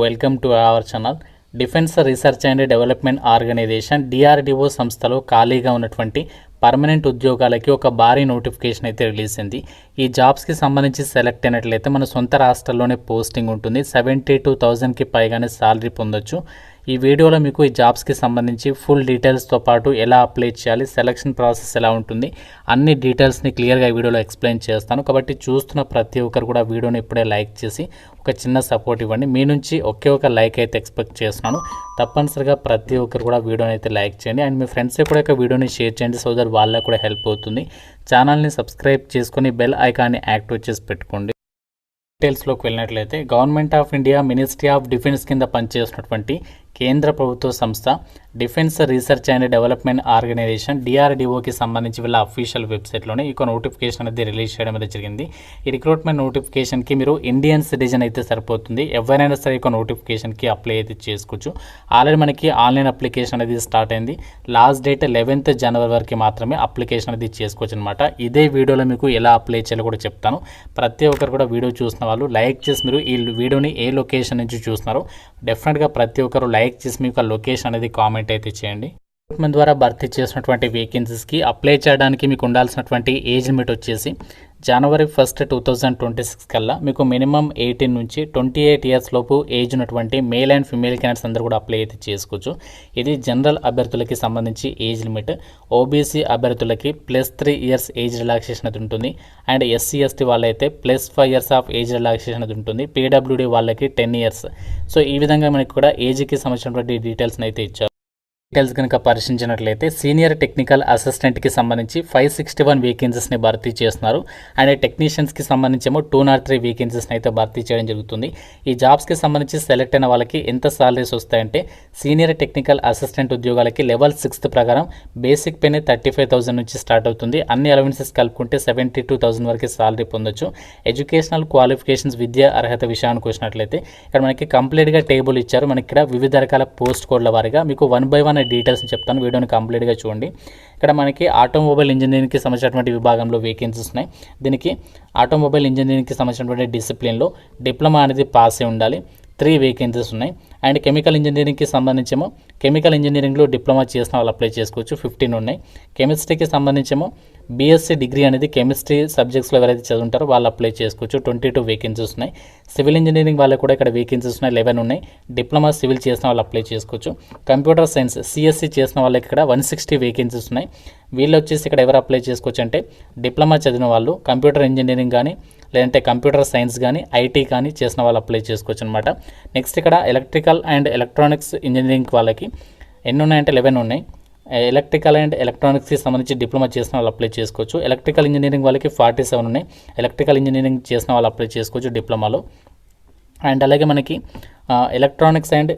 Welcome to our channel defence research and development organisation DRDO సంస్థలో ఖాళీగా ఉన్నటువంటి permanent ఉద్యోగాలకి ఒక భారీ నోటిఫికేషన్ అయితే రిలీజ్ అయింది. ఈ జాబ్స్కి సంబంధించి సెలెక్ట్ అయినట్లయితే మన సొంత రాష్ట్రాల్లోనే పోస్టింగ్ ఉంటుంది. సెవెంటీ టూ థౌజండ్కి పైగానే శాలరీ పొందొచ్చు. ఈ వీడియోలో మీకు ఈ జాబ్స్కి సంబంధించి ఫుల్ డీటెయిల్స్తో పాటు ఎలా అప్లై చేయాలి సెలక్షన్ ప్రాసెస్ ఎలా ఉంటుంది అన్ని డీటెయిల్స్ని క్లియర్గా ఈ వీడియోలో ఎక్స్ప్లెయిన్ చేస్తాను. కాబట్టి చూస్తున్న ప్రతి ఒక్కరు కూడా వీడియోని ఇప్పుడే లైక్ చేసి ఒక చిన్న సపోర్ట్ ఇవ్వండి. మీ నుంచి ఒకే ఒక లైక్ అయితే ఎక్స్పెక్ట్ చేస్తున్నాను. తప్పనిసరిగా ప్రతి ఒక్కరు కూడా వీడియోని అయితే లైక్ చేయండి. అండ్ మీ ఫ్రెండ్స్ కూడా ఒక వీడియోని షేర్ చేయండి సో దట్ వాళ్ళకి కూడా హెల్ప్ అవుతుంది. ఛానల్ని సబ్స్క్రైబ్ చేసుకొని బెల్ ఐకాన్ని యాక్టివేట్ చేసి పెట్టుకోండి. డీటెయిల్స్లోకి వెళ్ళినట్లయితే government of India ministry of defence కింద పనిచేసినటువంటి కేంద్ర ప్రభుత్వ సంస్థ defence research and development organisation డిఆర్డిఓకి సంబంధించి వీళ్ళ అఫీషియల్ వెబ్సైట్లోనే ఈ నోటిఫికేషన్ అనేది రిలీజ్ చేయడం అనేది జరిగింది. ఈ రిక్రూట్మెంట్ నోటిఫికేషన్కి మీరు ఇండియన్ సిటిజన్ అయితే సరిపోతుంది. ఎవరైనా సరే ఈ నోటిఫికేషన్కి అప్లై అయితే చేసుకోవచ్చు. ఆల్రెడీ మనకి ఆన్లైన్ అప్లికేషన్ అనేది స్టార్ట్ అయింది. లాస్ట్ డేట్ లెవెన్త్ జనవరి వరకు మాత్రమే అప్లికేషన్ అనేది చేసుకోవచ్చు అనమాట ఇదే వీడియోలో మీకు ఎలా అప్లై చేయాలో కూడా చెప్తాను. ప్రతి ఒక్కరు కూడా వీడియో చూసిన వాళ్ళు లైక్ చేసి మీరు ఈ వీడియోని ఏ లొకేషన్ నుంచి చూస్తున్నారో డెఫినెట్గా ప్రతి ఒక్కరు లైక్ చేసి మీకు ఆ లొకేషన్ అనేది కామెంట్ అయితే చేయండి. రిక్రూట్మెంట్ ద్వారా భర్తీ చేసినటువంటి వేకెన్సీస్కి అప్లై చేయడానికి మీకు ఉండాల్సినటువంటి ఏజ్ లిమిట్ వచ్చేసి జనవరి first two thousand twenty six కల్లా మీకు మినిమం ఎయిటీన్ నుంచి ట్వంటీ ఎయిట్ ఇయర్స్ లోపు ఏజ్ ఉన్నటువంటి మేల్ అండ్ ఫిమేల్ క్యాండిడేట్స్ అందరూ కూడా అప్లై అయితే చేసుకోవచ్చు. ఇది జనరల్ అభ్యర్థులకి సంబంధించి ఏజ్ లిమిట్ ఓబీసీ అభ్యర్థులకి plus three years age relaxation అది ఉంటుంది. అండ్ ఎస్సీ ఎస్టీ వాళ్ళైతే plus five years of age relaxation అది ఉంటుంది. పీడబ్ల్యూడీ వాళ్ళకి టెన్ ఇయర్స్ సో ఈ విధంగా మనకి కూడా ఏజ్కి సంబంధించినటువంటి డీటెయిల్స్ని అయితే ఇచ్చారు. డీటెయిల్స్ కనుక పరిశీలించినట్లయితే సీనియర్ టెక్నికల్ అసిస్టెంట్కి సంబంధించి ఫైవ్ సిక్స్టీ వన్ వేకెన్సీస్ని భర్తీ చేస్తున్నారు. అండ్ టెక్నీషియన్స్కి సంబంధించి ఏమో టూ నాట్ త్రీ వేకెన్సీస్ని అయితే భర్తీ చేయడం జరుగుతుంది. ఈ జాబ్స్కి సంబంధించి సెలెక్ట్ అయిన వాళ్ళకి ఎంత సాలరీస్ వస్తాయంటే సీనియర్ టెక్నికల్ అసిస్టెంట్ ఉద్యోగాలకి లెవెల్ సిక్స్త్ ప్రకారం బేసిక్ పేనే థర్టీ ఫైవ్ థౌసండ్ నుంచి స్టార్ట్ అవుతుంది. అన్ని అలవెన్సెస్ కలుపుకుంటే సెవెంటీ టూ థౌసండ్ వరకు సాలరీ పొందొచ్చు. ఎడ్యుకేషనల్ క్వాలిఫికేషన్స్ విద్యా అర్హత విషయానికి వచ్చినట్లయితే ఇక్కడ మనకి కంప్లీట్గా టేబుల్ ఇచ్చారు. మనకి ఇక్కడ వివిధ రకాల పోస్ట్ కోడ్ల వారిగా మీకు వన్ బై వన్ డీటెయిల్స్ చెప్తాను. వీడియోని కంప్లీట్గా చూడండి. ఇక్కడ మనకి ఆటోమొబైల్ ఇంజనీరింగ్కి సంబంధించినటువంటి విభాగంలో వేకెన్సీస్ ఉన్నాయి. దీనికి ఆటోమొబైల్ ఇంజనీరింగ్కి సంబంధించినటువంటి డిసిప్లిన్లో డిప్లొమా అనేది పాస్ అయి ఉండాలి. త్రీ వేకెన్సీస్ ఉన్నాయి. అండ్ కెమికల్ ఇంజనీరింగ్కి సంబంధించేమో కెమికల్ ఇంజనీరింగ్లో డిప్లొమా చేసిన వాళ్ళు అప్లై చేసుకోవచ్చు. ఫిఫ్టీన్ ఉన్నాయి. కెమిస్ట్రీకి సంబంధించేమో బీఎస్సీ డిగ్రీ అనేది కెమిస్ట్రీ సబ్జెక్ట్స్లో ఎవరైతే చదువుంటారో వాళ్ళు అప్లై చేసుకోవచ్చు. ట్వంటీ టూ వేకెన్సీస్ ఉన్నాయి. సివిల్ ఇంజనీరింగ్ వాళ్ళకి కూడా ఇక్కడ వేకెన్సీస్ ఉన్నాయి. లెవెన్ ఉన్నాయి. డిప్లొమా సివిల్ చేసిన వాళ్ళు అప్లై చేసుకోవచ్చు. కంప్యూటర్ సైన్స్ సిఎస్సి చేసిన వాళ్ళకి ఇక్కడ వన్ సిక్స్టీ వేకెన్సీస్ ఉన్నాయి. వీళ్ళు వచ్చేసి ఇక్కడ ఎవరు అప్లై చేసుకోవచ్చు అంటే డిప్లొమా చదివిన వాళ్ళు కంప్యూటర్ ఇంజనీరింగ్ కానీ లేదంటే కంప్యూటర్ సైన్స్ కానీ ఐటీ కానీ చేసిన వాళ్ళు అప్లై చేసుకోవచ్చు అనమాట నెక్స్ట్ ఇక్కడ ఎలక్ట్రికల్ అండ్ ఎలక్ట్రానిక్స్ ఇంజనీరింగ్ వాళ్ళకి ఎన్ని ఉన్నాయంటే లెవెన్ ఉన్నాయి. ఎలక్ట్రికల్ అండ్ ఎలక్ట్రానిక్స్కి సంబంధించి డిప్లొమా చేసిన వాళ్ళు అప్లై చేసుకోవచ్చు. ఎలక్ట్రికల్ ఇంజనీరింగ్ వాళ్ళకి ఫార్టీ సెవెన్ ఉన్నాయి. ఎలక్ట్రికల్ ఇంజనీరింగ్ చేసిన వాళ్ళు అప్లై చేసుకోవచ్చు డిప్లొమాలో. అండ్ అలాగే మనకి electronics and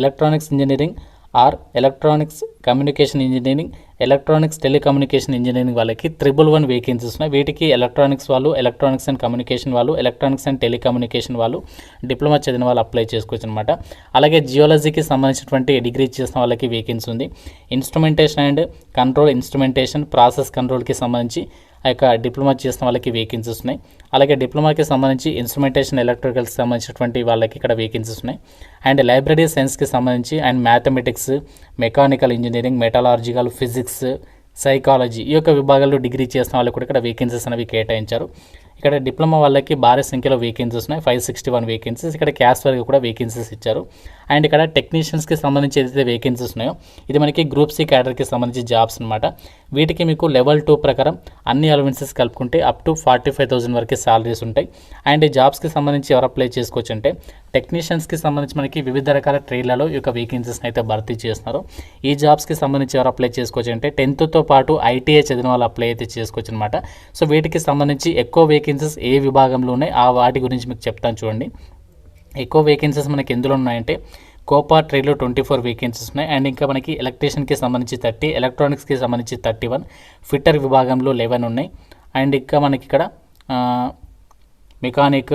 electronics engineering or electronics communication engineering electronics telecommunication engineering వాళ్ళకి త్రిబుల్ వన్ వేకెన్సీస్ ఉన్నాయి. వీటికి ఎలక్ట్రానిక్స్ వాళ్ళు ఎలక్ట్రానిక్స్ అండ్ కమ్యూనికేషన్ వాళ్ళు ఎలక్ట్రానిక్స్ అండ్ టెలికమ్యూనికేషన్ వాళ్ళు డిప్లొమా చదివిన వాళ్ళు అప్లై చేసుకోవచ్చు అనమాట అలాగే జియోలజీకి సంబంధించినటువంటి డిగ్రీ చేసిన వాళ్ళకి వేకెన్సీ ఉంది. Instrumentation and control instrumentation process కంట్రోల్కి సంబంధించి ఆ యొక్క డిప్లొమా చేసిన వాళ్ళకి వేకెన్సీస్ ఉన్నాయి. అలాగే డిప్లొమాకి సంబంధించి ఇన్స్ట్రుమెంటేషన్ ఎలక్ట్రికల్కి సంబంధించినటువంటి వాళ్ళకి ఇక్కడ వేకెన్సీస్ ఉన్నాయి. అండ్ లైబ్రరీ సైన్స్కి సంబంధించి and mathematics mechanical engineering metallurgical physics psychology ఈ యొక్క విభాగాల్లో డిగ్రీ చేసిన వాళ్ళకి కూడా ఇక్కడ వేకెన్సీస్ అనేవి కేటాయించారు. ఇక్కడ డిప్లొమా వాళ్ళకి భారీ సంఖ్యలో వేకెన్సీస్ ఉన్నాయి. ఫైవ్ సిక్స్టీ వన్ వేకెన్సీస్ ఇక్కడ క్యాస్ట్ వరకు కూడా వేకెన్సీస్ ఇచ్చారు. అండ్ ఇక్కడ టెక్నీషియన్స్కి సంబంధించి ఏదైతే వేకెన్సీస్ ఉన్నాయో ఇది మనకి గ్రూప్ సి క్యాడర్కి సంబంధించి జాబ్స్ అనమాట వీటికి మీకు లెవెల్ టూ ప్రకారం అన్ని అలవెన్సెస్ కలుపుకుంటే up to forty five thousand వరకు సాలరీస్ ఉంటాయి. అండ్ ఈ జాబ్స్కి సంబంధించి ఎవరు అప్లై చేసుకోవచ్చు అంటే టెక్నీషియన్స్కి సంబంధించి మనకి వివిధ రకాల ట్రేడ్లలో ఈ యొక్క వేకెన్సీస్ని అయితే భర్తీ చేస్తున్నారు. ఈ జాబ్స్కి సంబంధించి ఎవరు అప్లై చేసుకోవచ్చు అంటే టెన్త్తో పాటు ఐటీఐ చదివిన వాళ్ళు అప్లై అయితే చేసుకోవచ్చు అనమాట సో వీటికి సంబంధించి ఎక్కువ వేకెన్సీస్ ఏ విభాగంలో ఉన్నాయి ఆ వాటి గురించి మీకు చెప్తాను చూడండి. ఎక్కువ వేకెన్సీస్ మనకి ఎందులో ఉన్నాయంటే కోపా ట్రేడ్లో ట్వంటీ ఫోర్ వేకెన్సీస్ ఉన్నాయి. అండ్ ఇంకా మనకి ఎలక్ట్రీషియన్కి సంబంధించి థర్టీ ఎలక్ట్రానిక్స్కి సంబంధించి థర్టీ వన్ ఫిట్టర్ విభాగంలో లెవెన్ ఉన్నాయి. అండ్ ఇంకా మనకి ఇక్కడ మెకానిక్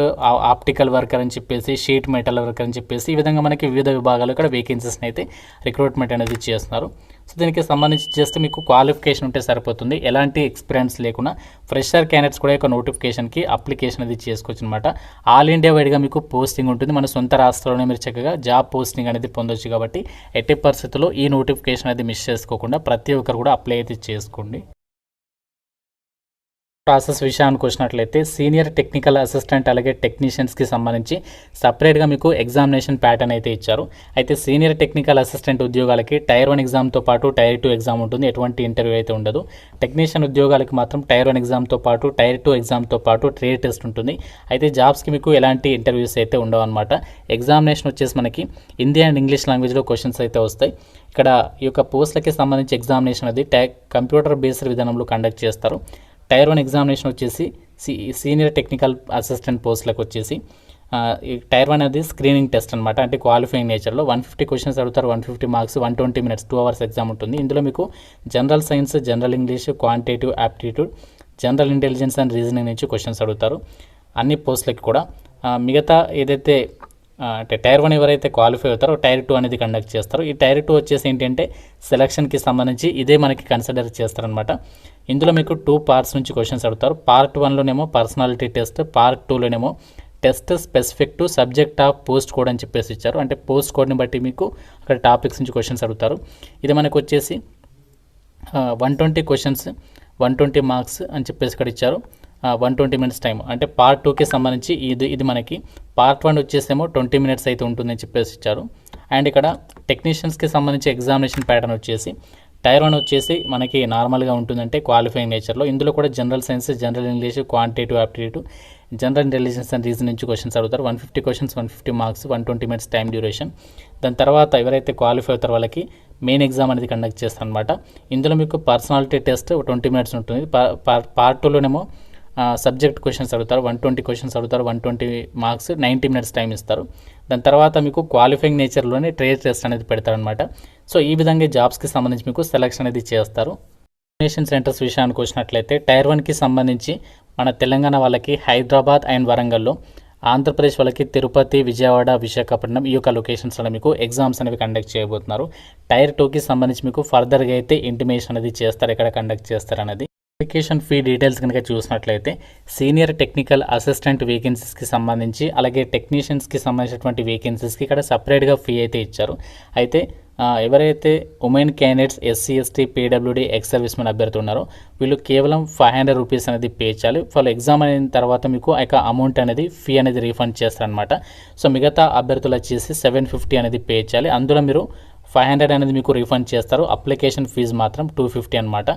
ఆప్టికల్ వర్కర్ అని చెప్పేసి షీట్ మెటల్ వర్కర్ అని చెప్పేసి ఈ విధంగా మనకి వివిధ విభాగాలు ఇక్కడ వేకెన్సీస్ని అయితే రిక్రూట్మెంట్ అనేది చేస్తున్నారు. సో దీనికి సంబంధించి జస్ట్ మీకు క్వాలిఫికేషన్ ఉంటే సరిపోతుంది. ఎలాంటి ఎక్స్పీరియన్స్ లేకుండా ఫ్రెషర్ క్యాండిడేట్స్ కూడా యొక్క నోటిఫికేషన్కి అప్లికేషన్ అది చేసుకోవచ్చు అనమాట ఆల్ ఇండియా వైడ్గా మీకు పోస్టింగ్ ఉంటుంది. మన సొంత రాష్ట్రంలోనే మీరు చక్కగా జాబ్ పోస్టింగ్ అనేది పొందొచ్చు కాబట్టి ఎట్టి పరిస్థితుల్లో ఈ నోటిఫికేషన్ అనేది మిస్ చేసుకోకుండా ప్రతి ఒక్కరు కూడా అప్లై అయితే చేసుకోండి. ప్రాసెస్ విషయానికి వచ్చినట్లయితే సీనియర్ టెక్నికల్ అసిస్టెంట్ అలాగే టెక్నీషియన్స్కి సంబంధించి సపరేట్గా మీకు ఎగ్జామినేషన్ ప్యాటర్న్ అయితే ఇచ్చారు. అయితే సీనియర్ టెక్నికల్ అసిస్టెంట్ ఉద్యోగాలకి టైర్ వన్ ఎగ్జామ్తో పాటు టైర్ టూ ఎగ్జామ్ ఉంటుంది. ఎటువంటి ఇంటర్వ్యూ అయితే ఉండదు. టెక్నీషియన్ ఉద్యోగాలకి మాత్రం టైర్ వన్ ఎగ్జామ్తో పాటు టైర్ టూ ఎగ్జామ్తో పాటు ట్రేడ్ టెస్ట్ ఉంటుంది. అయితే జాబ్స్కి మీకు ఎలాంటి ఇంటర్వ్యూస్ అయితే ఉండవు అనమాట ఎగ్జామినేషన్ వచ్చేసి మనకి హిందీ అండ్ ఇంగ్లీష్ లాంగ్వేజ్లో క్వశ్చన్స్ అయితే వస్తాయి. ఇక్కడ ఈ యొక్క పోస్టులకి సంబంధించి ఎగ్జామినేషన్ అది టై కంప్యూటర్ బేస్డ్ విధానంలో కండక్ట్ చేస్తారు. టైర్ వన్ ఎగ్జామినేషన్ వచ్చేసి సీ సీనియర్ టెక్నికల్ అసిస్టెంట్ పోస్టులకు వచ్చేసి ఈ టైర్ వన్ అనేది స్క్రీనింగ్ టెస్ట్ అనమాట అంటే క్వాలిఫైయింగ్ నేచర్లో వన్ ఫిఫ్టీ క్వశ్చన్స్ అడుగుతారు one fifty marks one twenty minutes two hours exam ఉంటుంది. ఇందులో మీకు general science general English quantitative aptitude general intelligence and reasoning నుంచి క్వశ్చన్స్ అడుగుతారు. అన్ని పోస్టులకి కూడా. మిగతా ఏదైతే అంటే టైర్ వన్ ఎవరైతే క్వాలిఫై అవుతారో టైర్ టూ అనేది కండక్ట్ చేస్తారు. ఈ టైర్ టూ వచ్చేసి ఏంటంటే సెలక్షన్కి సంబంధించి ఇదే మనకి కన్సిడర్ చేస్తారనమాట ఇందులో మీకు టూ పార్ట్స్ నుంచి క్వశ్చన్స్ అడుగుతారు. పార్ట్ వన్లోనేమో personality test part టూలోనేమో test specific to subject of post code అని చెప్పేసి ఇచ్చారు. అంటే పోస్ట్ కోడ్ని బట్టి మీకు అక్కడ టాపిక్స్ నుంచి క్వశ్చన్స్ అడుగుతారు. ఇది మనకు వచ్చేసి one twenty questions one twenty marks అని చెప్పేసి ఇక్కడ ఇచ్చారు. వన్ ట్వంటీ మినిట్స్ టైం అంటే పార్ట్ టూకి సంబంధించి ఇది ఇది మనకి. పార్ట్ వన్ వచ్చేసేమో ట్వంటీ మినిట్స్ అయితే ఉంటుందని చెప్పేసి ఇచ్చారు. అండ్ ఇక్కడ టెక్నీషియన్స్కి సంబంధించి ఎగ్జామినేషన్ ప్యాటర్న్ వచ్చేసి టైర్ వన్ వచ్చేసి మనకి నార్మల్గా ఉంటుందంటే క్వాలిఫైయింగ్ నేచర్లో ఇందులో కూడా general science general English quantitative aptitude general intelligence and reason నుంచి క్వశ్చన్స్ అడుగుతారు. One fifty questions one fifty marks one twenty minutes time duration దాని తర్వాత ఎవరైతే క్వాలిఫై అవుతారో వాళ్ళకి మెయిన్ ఎగ్జామ్ అనేది కండక్ట్ చేస్తారనమాట ఇందులో మీకు పర్సనాలిటీ టెస్ట్ ట్వంటీ మినిట్స్ ఉంటుంది. పార్ట్ టూలోనేమో సబ్జెక్ట్ క్వశ్చన్స్ అడుగుతారు వన్ ట్వంటీ క్వశ్చన్స్ అడుగుతారు one twenty marks ninety minutes time ఇస్తారు. దాని తర్వాత మీకు క్వాలిఫైయింగ్ నేచర్లోనే ట్రేడ్ టెస్ట్ అనేది పెడతారనమాట సో ఈ విధంగా జాబ్స్కి సంబంధించి మీకు సెలక్షన్ అనేది చేస్తారు. నేషన్ సెంటర్స్ విషయానికి వచ్చినట్లయితే టైర్ వన్కి సంబంధించి మన తెలంగాణ వాళ్ళకి హైదరాబాద్ అండ్ వరంగల్లో ఆంధ్రప్రదేశ్ వాళ్ళకి తిరుపతి విజయవాడ విశాఖపట్నం ఈ యొక్క లొకేషన్స్లో మీకు ఎగ్జామ్స్ అనేవి కండక్ట్ చేయబోతున్నారు. టైర్ టూకి సంబంధించి మీకు ఫర్దర్గా అయితే ఇంటిమేషన్ అనేది చేస్తారు ఎక్కడ కండక్ట్ చేస్తారు అనేది. అప్లికేషన్ ఫీ డీటెయిల్స్ కనుక చూసినట్లయితే సీనియర్ టెక్నికల్ అసిస్టెంట్ వేకెన్సీస్కి సంబంధించి అలాగే టెక్నీషియన్స్కి సంబంధించినటువంటి వేకెన్సీస్కి ఇక్కడ సపరేట్గా ఫీ అయితే ఇచ్చారు. అయితే ఎవరైతే women candidates SC ST PWD ex service men అభ్యర్థి ఉన్నారో వీళ్ళు కేవలం ఫైవ్ హండ్రెడ్ రూపీస్ అనేది పే చేయాలి. వాళ్ళు ఎగ్జామ్ అయిన తర్వాత మీకు ఆ యొక్క అమౌంట్ అనేది ఫీ అనేది రీఫండ్ చేస్తారనమాట సో మిగతా అభ్యర్థులు వచ్చేసి సెవెన్ ఫిఫ్టీ అనేది పే చేయాలి. అందులో మీరు ఫైవ్ హండ్రెడ్ అనేది మీకు రీఫండ్ చేస్తారు. అప్లికేషన్ ఫీజు మాత్రం టూ ఫిఫ్టీ అనమాట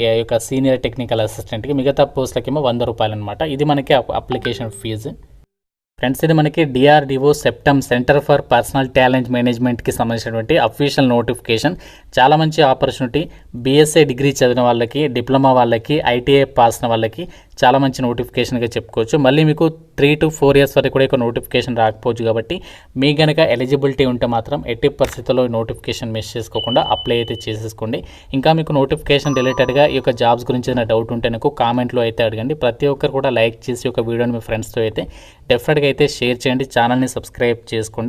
ఈ యొక్క సీనియర్ టెక్నికల్ అసిస్టెంట్కి మిగతా పోస్టులకేమో వంద రూపాయలు అనమాట ఇది మనకి అప్లికేషన్ ఫీజు. ఫ్రెండ్స్ ఇది మనకి DRDO CEPTAM centre for personnel talent మేనేజ్మెంట్కి సంబంధించినటువంటి అఫీషియల్ నోటిఫికేషన్. చాలా మంచి ఆపర్చునిటీ. బీఎస్ఏ డిగ్రీ చదివిన వాళ్ళకి డిప్లొమా వాళ్ళకి ఐటీఐ పాస్ అయిన వాళ్ళకి చాలా మంచి నోటిఫికేషన్గా చెప్పుకోవచ్చు. మళ్ళీ మీకు త్రీ టు ఫోర్ ఇయర్స్ వరకు కూడా నోటిఫికేషన్ రాకపోవచ్చు కాబట్టి మీ కనుక ఎలిజిబిలిటీ ఉంటే మాత్రం ఎట్టి పరిస్థితుల్లో నోటిఫికేషన్ మిస్ చేసుకోకుండా అప్లై అయితే చేసేసుకోండి. ఇంకా మీకు నోటిఫికేషన్ రిలేటెడ్గా ఈ యొక్క జాబ్స్ గురించి ఏదైనా డౌట్ ఉంటే నాకు కామెంట్లో అయితే అడగండి. ప్రతి ఒక్కరు కూడా లైక్ చేసి ఒక వీడియోని మీ ఫ్రెండ్స్తో అయితే డెఫినెట్గా అయితే షేర్ చేయండి. ఛానల్ని సబ్స్క్రైబ్ చేసుకోండి.